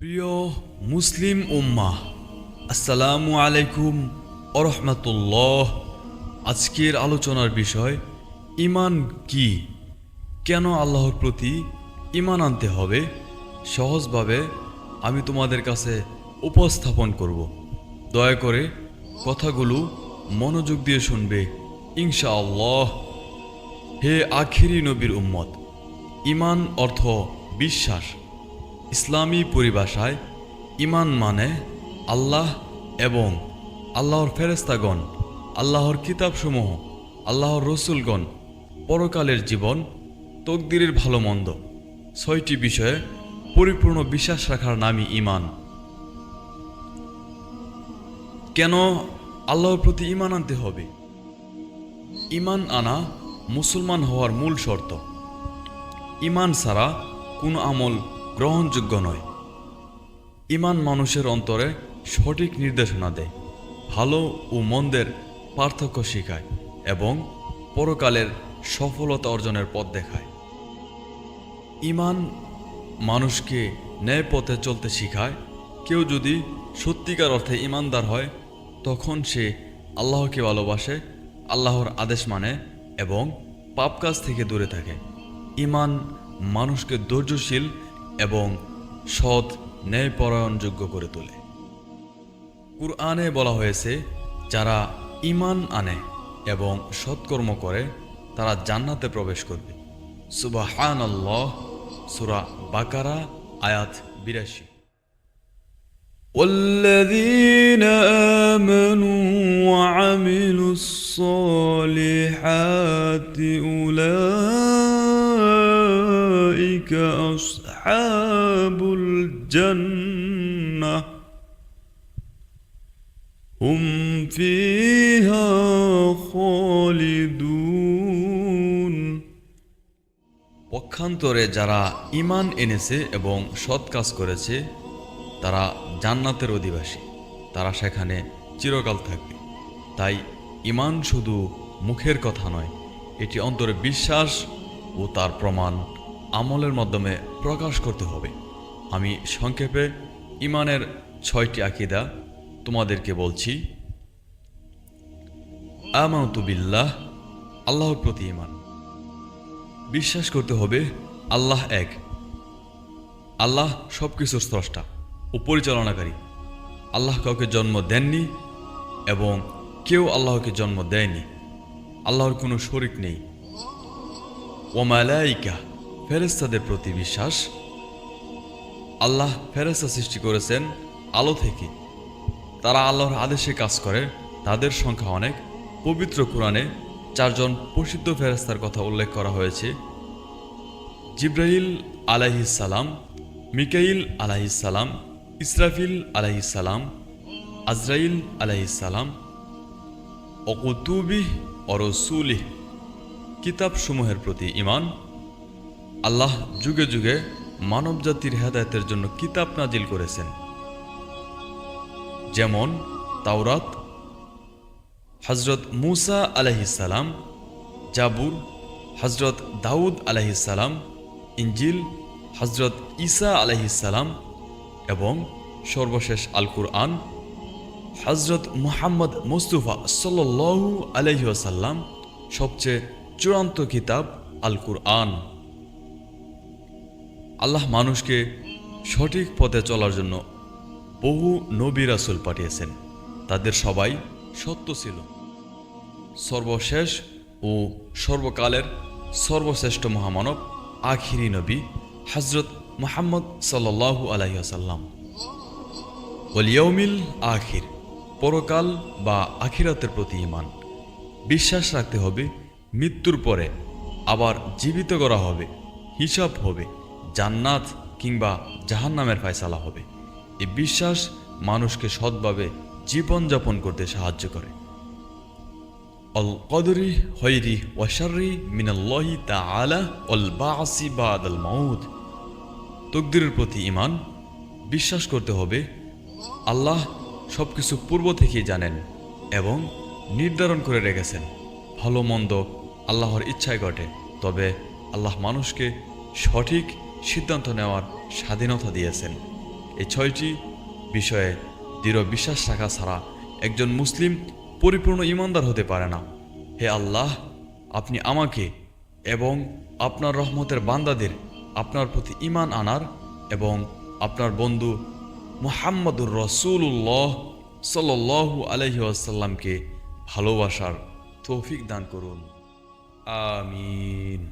প্রিয় মুসলিম উম্মাহ, আসসালামু আলাইকুম আরহামতুল্লাহ আজকের আলোচনার বিষয় ইমান কি? কেন আল্লাহর প্রতি ইমান আনতে হবে? সহজভাবে আমি তোমাদের কাছে উপস্থাপন করব। দয়া করে কথাগুলো মনোযোগ দিয়ে শুনবে, ইনশাআল্লাহ। হে আখিরি নবীর উম্মত ইমান অর্থ বিশ্বাস। ইসলামী পরিভাষায় ইমান মানে আল্লাহ এবং আল্লাহর ফেরেস্তাগণ আল্লাহর কিতাবসমূহ, আল্লাহর রসুলগণ, পরকালের জীবন, তকদিরের ভালো মন্দ। ছয়টি বিষয়ে পরিপূর্ণ বিশ্বাস রাখার নামই ইমান কেন আল্লাহর প্রতি ইমান আনতে হবে? ইমান আনা মুসলমান হওয়ার মূল শর্ত। ইমান ছাড়া কোনো আমল গ্রহণযোগ্য নয়। ইমান মানুষের অন্তরে সঠিক নির্দেশনা দেয়, ভালো ও মন্দের পার্থক্য শেখায় এবং পরকালের সফলতা অর্জনের পথ দেখায়। ইমান মানুষকে ন্যায় পথে চলতে শিখায়, কেউ যদি সত্যিকার অর্থে ইমানদার হয়, তখন সে আল্লাহকে ভালোবাসে, আল্লাহর আদেশ মানে এবং পাপ কাজ থেকে দূরে থাকে। ইমান মানুষকে ধৈর্যশীল এবং সৎ ন্যায়পরায়ণযোগ্য করে তোলে কুরআনে বলা হয়েছে যারা ইমান আনে এবং সৎকর্ম করে তারা জান্নাতে প্রবেশ করবে সুবাহান আল্লাহ সুরা বাকারা আয়াত বিরাশি والذين آمنوا وعملوا الصالحات أولئك أصحاب আসহাবুল জান্নাহ হুম ফিহা খালিদুন পক্ষান্তরে যারা ইমান এনেছে এবং সৎ কাজ করেছে, তারা জান্নাতের অধিবাসী। তারা সেখানে চিরকাল থাকবে। তাই ইমান শুধু মুখের কথা নয়, এটি অন্তরে বিশ্বাস ও তার প্রমাণ। আমলের মাধ্যমে প্রকাশ করতে হবে। আমি সংক্ষেপে ইমানের ছয়টি আকিদা তোমাদেরকে বলছি। আমাউতু বিল্লাহ, আল্লাহর প্রতি ইমান বিশ্বাস করতে হবে আল্লাহ এক। আল্লাহ সব কিছুর স্রষ্টা ও পরিচালনাকারী। আল্লাহ কাউকে জন্ম দেননি এবং কেউ আল্লাহকে জন্ম দেয়নি। আল্লাহর কোনো শরিক নেই। ও ওমালাইকা ফেরেস্তাদের প্রতি বিশ্বাস। আল্লাহ ফেরেস্তা সৃষ্টি করেছেন আলো থেকে। তারা আল্লাহর আদেশে কাজ করে, তাদের সংখ্যা অনেক। পবিত্র কোরআনে চারজন প্রসিদ্ধ ফেরেস্তার কথা উল্লেখ করা হয়েছে। জিব্রাহিল আলাইহিসালাম মিকাইল আলাইহিসালাম ইসরাফিল আলাইহিসালাম আজরাইল আলাইহিসালাম অকুতুবিহ অরসুলিহ কিতাবসমূহের প্রতি ইমান আল্লাহ যুগে যুগে মানব জাতির হেদায়তের জন্য কিতাব নাজিল করেছেন। যেমন তাওরাত হজরত মুসা আলাইহিসালাম জাবুর হজরত দাউদ আলাইহিসালাম ইঞ্জিল হজরত ঈসা আলাইহিসালাম এবং সর্বশেষ আল কুরআন হজরত মুহাম্মদ মুস্তফা সাল্লু আলহিহাসাল্লাম সবচেয়ে চূড়ান্ত কিতাব আল কুরআন আল্লাহ মানুষকে সঠিক পথে চলার জন্য বহু নবী রাসুল পাঠিয়েছেন। তাদের সবাই সত্য ছিল। সর্বশেষ ও সর্বকালের সর্বশ্রেষ্ঠ মহামানব আখিরি নবী হজরত মোহাম্মদ সাল্লাহু আলহিহাসাল্লাম ওলিয়মিল আখির, পরকাল বা আখিরাতের প্রতি ইমান বিশ্বাস রাখতে হবে, মৃত্যুর পরে আবার জীবিত করা হবে, হিসাব হবে। জান্নাত কিংবা জাহান্নামের ফয়সালা হবে। এই বিশ্বাস মানুষকে সৎভাবে জীবনযাপন করতে সাহায্য করে। অল কদরি হৈরি ওয়াশারি মিনাল্লাহি তাআলা অল বাসি বাদাল মাউদ তকদিরের প্রতি ইমান বিশ্বাস করতে হবে, আল্লাহ সব কিছু পূর্ব থেকেই জানেন এবং নির্ধারণ করে রেখেছেন। ভালো মন্দ আল্লাহর ইচ্ছায় ঘটে, তবে আল্লাহ মানুষকে সঠিক সিদ্ধান্ত নেওয়ার স্বাধীনতা দিয়েছেন। এই ছয়টি বিষয়ে দৃঢ় বিশ্বাস রাখা ছাড়া একজন মুসলিম পরিপূর্ণ ইমানদার হতে পারে না। হে আল্লাহ, আপনি আমাকে এবং আপনার রহমতের বান্দাদের আপনার প্রতি ইমান আনার এবং আপনার বন্ধু মোহাম্মদুর রসুল্লাহ সাল্লু আলহি আসাল্লামকে ভালোবাসার তৌফিক দান করুন। আমিন।